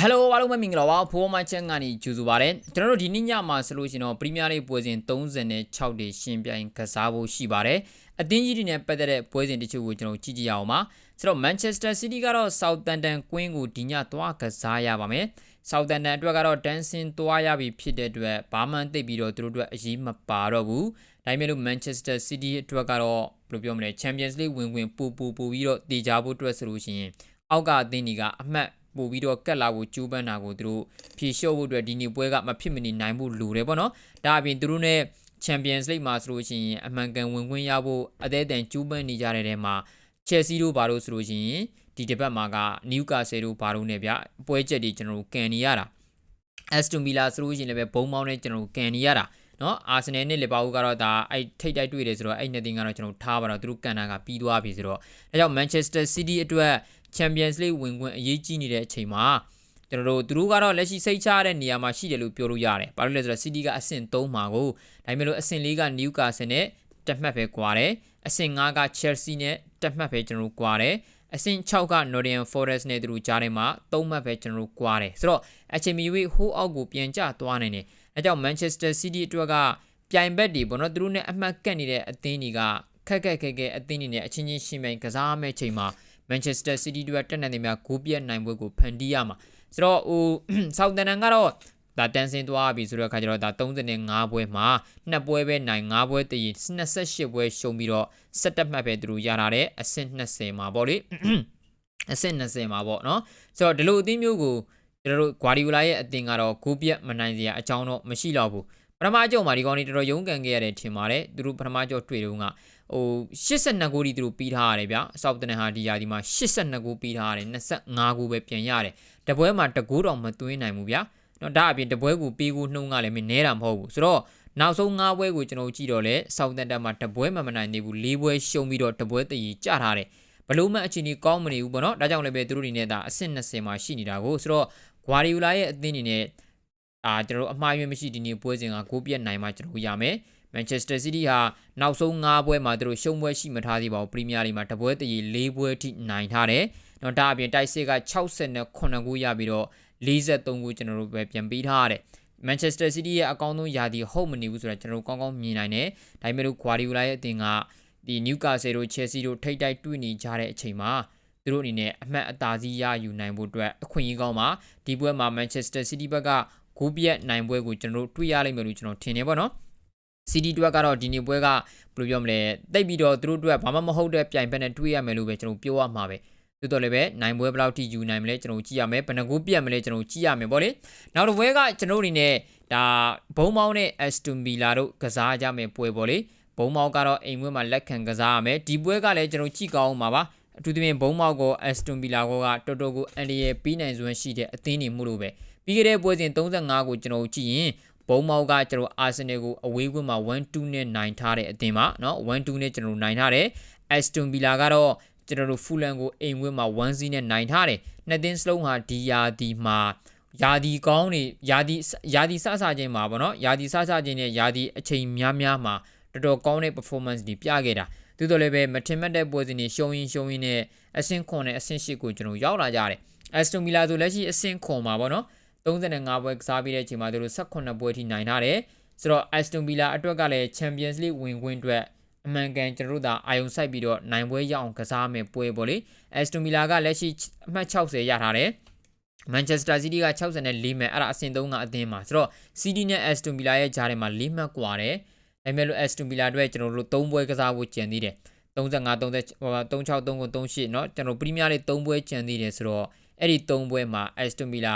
ဟယ်လိုအားလုံးပဲမင်္ဂလာပါဖိုးမချက်ကနေကြိုဆိုပါရစေကျွန်တော်တို့ဒီနေ့ညမှာဆိုလို့ရှိရင်တော့ပရီးမီးယားလိပွဲစဉ်36တွေရှင်ပြိုင်ကစားဖို့ရှိပါတယ်အသင်းကြီးတွေနဲ့ပတ်သက်တဲ့ပွဲစဉ်တချို့ကိုကျွန်တော်ကြည့်ကြည့်ရအောင်ပါဆိုတော့ Manchester City ကတော့ Southampton Queen ကိုဒီညသွားကစားရပါမယ် Southampton အတွက်ကတော့ Dancing သွားရပြီဖြစ်တဲ့အတွက်ဘာမှသိပ်ပြီးတော့သူတို့အတွက်အရေးမပါတော့ဘူးဒါပေမဲ့လို့ Manchester City အတွက်ကတော့ဘယ်လိုပြောမလဲ Champions League ဝင်ဝင်ပူပူပူပြီးတော့တည်ကြဖို့အတွက်ဆိုလို့ရှိရင်အောက်ကအသင်းတွေကအမှတ် ပို့ပြီးတော့ကက်လာကိုကျိုးပန်းတာကိုသူတို့ဖြေလျှော့ဖို့အတွက်ဒီနေ့ပွဲကမဖြစ်မနေနိုင်ဖို့လိုတယ်ပေါ့နော်ဒါအပြင်သူတို့ ਨੇ Champions League မှာဆိုလို့ရှိရင်အမှန်ကန်ဝင်ခွင့်ရဖို့အသေးအတန်ကျိုးပန်းနေကြတဲ့ထဲမှာ Chelsea တို့ဘာလို့ဆိုလို့ရှိရင်ဒီတစ်ပတ်မှာက Newcastle တို့ဘာလို့ ਨੇ ဗျပွဲချက်တွေကျွန်တော်တို့ကန်နေရတာ Aston Villa ဆိုလို့ရှိရင်လည်းပဲဘုံမောင်းနဲ့ကျွန်တော်တို့ကန်နေရတာနော်အာဆင်နယ်နဲ့လီဗာပူးကတော့ဒါအဲ့ထိတ်တိုက်တွေ့တယ်ဆိုတော့အဲ့နှစ်သင်းကတော့ကျွန်တော်ထားပါတော့သူတို့ကန်တာကပြီးသွားပြီဆိုတော့ဒါကြောင့် Manchester City အတွက် Champions League ဝင်ခွင့်အရေးကြီးနေတဲ့အချိန်မှာကျွန်တော်တို့သူတို့ကတော့လက်ရှိစိတ်ချရတဲ့နေရာမှာရှိတယ်လို့ပြောလို့ရတယ်။ဘာလို့လဲဆိုတော့ City ကအဆင့်3မှာကိုဒါပေမဲ့လို့အဆင့်4က Newcastle နဲ့တက်မှတ်ပဲကွာတယ်။အဆင့်5က Chelsea နဲ့တက်မှတ်ပဲကျွန်တော်တို့ကွာတယ်။အဆင့်6က Nottingham Forest နဲ့သူတို့ကြားထဲမှာ3မှတ်ပဲကျွန်တော်တို့ကွာတယ်။ဆိုတော့အချိန်မီဝေးဟိုးအောက်ကိုပြန်ကျသွားနိုင်တယ်။အဲကြောင့် Manchester City အတွက်ကပြိုင်ဘက်တွေပေါ့နော်သူတို့နဲ့အမှတ်ကတ်နေတဲ့အသင်းတွေကခက်ခက်ခဲခဲအသင်းတွေနဲ့အချင်းချင်းရှင်းပြိုင်ကစားမဲ့ချိန်မှာ Manchester City တို့ကတက်နေတယ်များဂိုးပြတ်နိုင်ပွဲကိုဖန်တီးရမှာဆိုတော့ဟို Southampton ကတော့ဒါတန်ဆင်းသွားပြီဆိုတော့အခါကျတော့ဒါ35ပွဲမှာနှစ်ပွဲပဲနိုင်5ပွဲတည်28ပွဲရှုံးပြီးတော့17မှတ်ပဲသူတို့ရတာတဲ့အဆင့်20မှာပေါ့လေအဆင့်20မှာပေါ့နော်ဆိုတော့ဒီလိုအသင်းမျိုးကိုကျွန်တော်တို့ Guardiola ရဲ့အသင်းကတော့ဂိုးပြတ်မနိုင်စရာအကြောင်းတော့မရှိတော့ဘူးပထမအကြိမ်မှာဒီကောင်တွေတော်တော်ရုန်းကန်ခဲ့ရတယ်ထင်ပါတယ်သူတို့ပထမကြောတွေ့တုန်းက ဟို82ဂိုးဒီသူတို့ပြီးထားရတယ်ဗျာဆောက်တန်ဟာဒီယာဒီမှာ82ဂိုးပြီးထားရတယ်25ဂိုးပဲပြန်ရတယ်တပွဲမှာတဂိုးတောင်မသွင်းနိုင်ဘူးဗျာနော်ဒါအပြင်တပွဲကိုပေးကိုနှုံးကလည်းမနေတာမဟုတ်ဘူးဆိုတော့နောက်ဆုံး၅ပွဲကိုကျွန်တော်ကြည့်တော့လေဆောက်တန်တက်မှာတပွဲမှမနိုင်သေးဘူး၄ပွဲရှုံးပြီးတော့တပွဲတည်ကြထားတယ်ဘလို့မှအခြေအနေကောင်းမနေဘူးပေါ့နော်ဒါကြောင့်လည်းပဲသူတို့တွေနဲ့ဒါအဆင့်20မှာရှိနေတာကိုဆိုတော့ဂွာဒီယိုလာရဲ့အသင်းအနေနဲ့အာကျွန်တော်တို့အမှားယွင်းမရှိဒီနေ့ပွဲစဉ်ကဂိုးပြတ်နိုင်မှကျွန်တော်ရမယ် မန်ချက်စတာစီးတီးဟာနောက်ဆုံး၅ပွဲမှာသူတို့ရှုံးပွဲရှိမထားသေးပါဘူးပရီးမီးယားလိမှာတပွဲတည်း၄ပွဲထိနိုင်ထားတယ်။နော်ဒါအပြင်တိုက်စစ်က69ဂိုးရပြီးတော့43ဂိုးကျွန်တော်တို့ပဲပြန်ပေးထားရတယ်။မန်ချက်စတာစီးတီးရဲ့အကောင်းဆုံးယာတီဟုတ်မနေဘူးဆိုတာကျွန်တော်တို့ကောင်းကောင်းမြင်နိုင်တယ်။ဒါပေမဲ့လို့ဂွာဒီယိုလာရဲ့အသင်းကဒီနျူကာဆယ်တို့ချယ်ဆီတို့ထိတ်တိုက်တွေ့နေကြတဲ့အချိန်မှာသူတို့အနေနဲ့အမှတ်အသာစီးရယူနိုင်ဖို့အတွက်အခွင့်အရေးကောင်းပါဒီပွဲမှာ Manchester City ဘက်ကဂိုးပြတ်နိုင်ပွဲကိုကျွန်တော်တို့တွေ့ရလိမ့်မယ်လို့ကျွန်တော်ထင်နေပါတော့ CD တွက်ကတော့ဒီနေ့ပွဲကဘယ်လိုပြောမလဲတိတ်ပြီးတော့သူတို့အတွက်ဘာမှမဟုတ်တဲ့ပြိုင်ဘက်နဲ့တွေ့ရမယ်လို့ပဲကျွန်တော်ပြောရမှာပဲသို့တော်လည်းပဲနိုင်ပွဲဘယ်လောက်ထိယူနိုင်မလဲကျွန်တော်ကြည့်ရမယ်ဘယ်နှကူပြတ်မလဲကျွန်တော်ကြည့်ရမယ်ဗောလေနောက်တစ်ပွဲကကျွန်တော်အနေနဲ့ဒါဘုံမောင်းနဲ့ Aston Villa တို့ကစားကြမယ်ပွဲဗောလေဘုံမောင်းကတော့အိမ်ဝင်းမှာလက်ခံကစားရမယ်ဒီပွဲကလည်းကျွန်တော်ကြည့်ကောင်းမှာပါအထူးသဖြင့်ဘုံမောက်ကို Aston Villa ကတော်တော်ကိုအန်ဒီရဲ့ပြီးနိုင်စွမ်းရှိတဲ့အသင်းတွေမှုလို့ပဲပြီးခဲ့တဲ့ပွဲစဉ်35ကိုကျွန်တော်ကြည့်ရင် ဘုံမောက်ကကျွန်တော်အာဆင်နယ်ကိုအဝေးကွင်းမှာ1-2နဲ့နိုင်ထားတဲ့အသင်းပါเนาะ1-2နဲ့ကျွန်တော်နိုင်ထားတယ်အက်စတွန်ဗီလာကတော့ကျွန်တော်တို့ဖူလန်ကိုအိမ်ဝင်းမှာ1-0နဲ့နိုင်ထားတယ်နှစ်သင်းစလုံးဟာဒီယာဒီမှာယာဒီကောင်းနေယာဒီယာဒီစဆချင်းမှာပေါ့နော်ယာဒီစဆချင်းနဲ့ယာဒီအချိန်များများမှာတော်တော်ကောင်းတဲ့ performance တွေပြခဲ့တာသို့တော်လည်းပဲမထင်မှတ်တဲ့ပွဲစဉ်တွေရှုံးရင်ရှုံးရင်နဲ့အဆင့်ခွန်နဲ့အဆင့်၈ကိုကျွန်တော်ရောက်လာကြတယ်အက်စတွန်ဗီလာဆိုလက်ရှိအဆင့်ခွန်မှာပေါ့နော် 35ပွဲကစားပြီးတဲ့အချိန်မှာသူတို့18ပွဲထိနိုင်ထားတယ်ဆိုတော့ Aston Villa အတွက်ကလည်း Champions League ဝင်ခွင့်အတွက်အမှန်ကန်ကျွန်တော်တို့သာအာယုံစိုက်ပြီးတော့နိုင်ပွဲရအောင်ကစားမယ်ပွဲပေါ့လေ Aston Villa ကလက်ရှိအမှတ်60ရထားတယ် Manchester City က64မှတ်အဲ့ဒါအဆင့်3ကအသင်းမှာဆိုတော့ City နဲ့ Aston Villa ရဲ့ဂျားထဲမှာ4မှတ်ကွာတယ်ဒါပေမဲ့လို့ Aston Villa အတွက်ကျွန်တော်တို့3ပွဲကစားဖို့ကြံသေးတယ်35 30 36 39 38เนาะကျွန်တော်ပရီးမီးယားလေး3ပွဲကြံသေးတယ်ဆိုတော့အဲ့ဒီ3ပွဲမှာ Aston Villa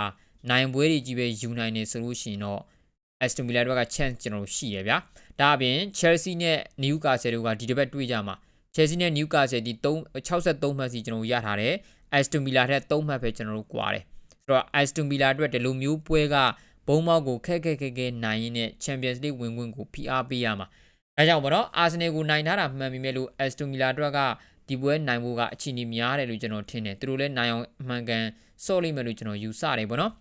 နိုင်ပွဲတွေကြီးပဲယူနိုင်နေဆိုလို့ရှိရင်တော့ Aston Villa တို့က chance ကျွန်တော်ရှိတယ်ဗျာဒါအပြင် Chelsea နဲ့ Newcastle တို့ကဒီတစ်ပတ်တွေ့ကြမှာ Chelsea နဲ့ Newcastle ဒီ63မှတ်စီကျွန်တော်ရထားတယ် Aston Villa ထက်3မှတ်ပဲကျွန်တော်တို့ကွာတယ်ဆိုတော့ Aston Villa အတွက်ဒီလိုမျိုးပွဲကဘုံမောက်ကိုခက်ခက်ခဲခဲနိုင်ရင်းနဲ့ Champions League ဝင်ခွင့်ကိုဖိအားပေးရမှာအဲကြောင့်ဗောနော် Arsenal ကိုနိုင်ထားတာမှန်ပြီမဲ့လို့ Aston Villa အတွက်ကဒီပွဲနိုင်ဖို့ကအချီနီများတယ်လို့ကျွန်တော်ထင်တယ်သူတို့လည်းနိုင်အောင်အမှန်ကန်စော့လိမ့်မယ်လို့ကျွန်တော်ယူဆတယ်ဗောနော်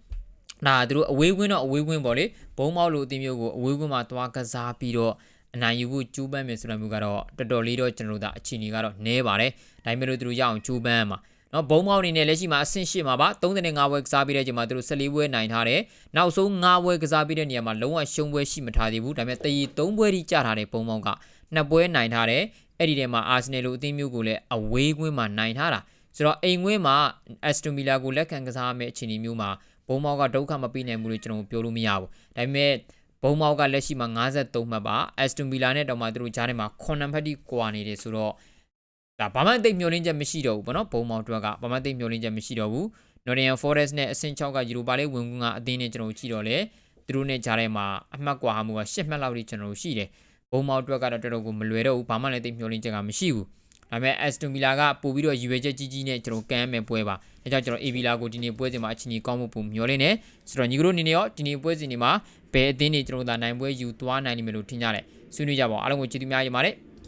ဒါသူတို့အဝေးကွင်းတော့အဝေးကွင်းပေါ့လေဘုံမောက်လိုအသင်းမျိုးကိုအဝေးကွင်းမှာသွားကစားပြီးတော့အနိုင်ယူဖို့ကြိုးပမ်းမယ်ဆိုတာမျိုးကတော့တော်တော်လေးတော့ကျွန်တော်တို့ဒါအခြေအနေကတော့နည်းပါတယ်ဒါပေမဲ့လို့သူတို့ရအောင်ကြိုးပမ်းမှာနော်ဘုံမောင်းအနေနဲ့လက်ရှိမှာအဆင့်၈မှာပါ35ပွဲကစားပြီးတဲ့ချိန်မှာသူတို့14ပွဲနိုင်ထားတယ်နောက်ဆုံး9ပွဲကစားပြီးတဲ့နေရာမှာလုံးဝရှုံးပွဲရှိမထားသေးဘူးဒါပေမဲ့တရီ3ပွဲထိကျထားတဲ့ဘုံမောင်းကနှစ်ပွဲနိုင်ထားတယ်အဲ့ဒီထဲမှာအာဆင်နယ်လိုအသင်းမျိုးကိုလည်းအဝေးကွင်းမှာနိုင်ထားတာဆိုတော့အိမ်ကွင်းမှာအက်စတိုမီလာကိုလက်ခံကစားရမယ့်အခြေအနေမျိုးမှာ ဘုံမောင်းကဒုက္ခမပေးနိုင်ဘူးလို့ကျွန်တော်ပြောလို့မရဘူးဒါပေမဲ့ဘုံမောက်ကလက်ရှိမှာ53မှတ်ပါအက်စတွန်ဗီလာနဲ့တောင်မှသူတို့ကြားထဲမှာ9မှတ်ထိကွာနေတယ်ဆိုတော့ဒါဘာမှသိပ်မျှော်လင့်ချက်မရှိတော့ဘူးပေါ့နော်ဘုံမောက်အတွက်ကဘာမှသိပ်မျှော်လင့်ချက်မရှိတော့ဘူး Nottingham Forest နဲ့အဆင့်6ကယူရိုပါလိဝင်ကွန်းကအသင်းနဲ့ကျွန်တော်ကြည့်တော့လေသူတို့နဲ့ကြားထဲမှာအမှတ်ကွာမှုက10မှတ်လောက်ထိကျွန်တော်ရှိတယ်ဘုံမောက်အတွက်ကတော့တော်တော်ကိုမလွယ်တော့ဘူးဘာမှလည်းသိပ်မျှော်လင့်ချက်ကမရှိဘူး ဒါပေမဲ့ Aston Villa ကပို့ပြီးတော့ရည်ရွယ်ချက်ကြီးကြီးနဲ့ကျွန်တော်ကမ်းမယ်ပွဲပါအဲကြောင့်ကျွန်တော် AB Villa ကိုဒီနေ့ပွဲစဉ်မှာအချိန်ကြီးကောင်းမှုပုံမျှော်လင့်နေဆိုတော့ညီကတို့အနေနဲ့ရောဒီနေ့ပွဲစဉ်ဒီမှာဘယ်အသင်းတွေကျွန်တော်တို့ဒါနိုင်ပွဲယူသွားနိုင်လိမ့်မယ်လို့ထင်ကြတယ်ဆွေးနွေးကြပါဦးအားလုံးကိုကျေးဇူးများတင်ပါတယ်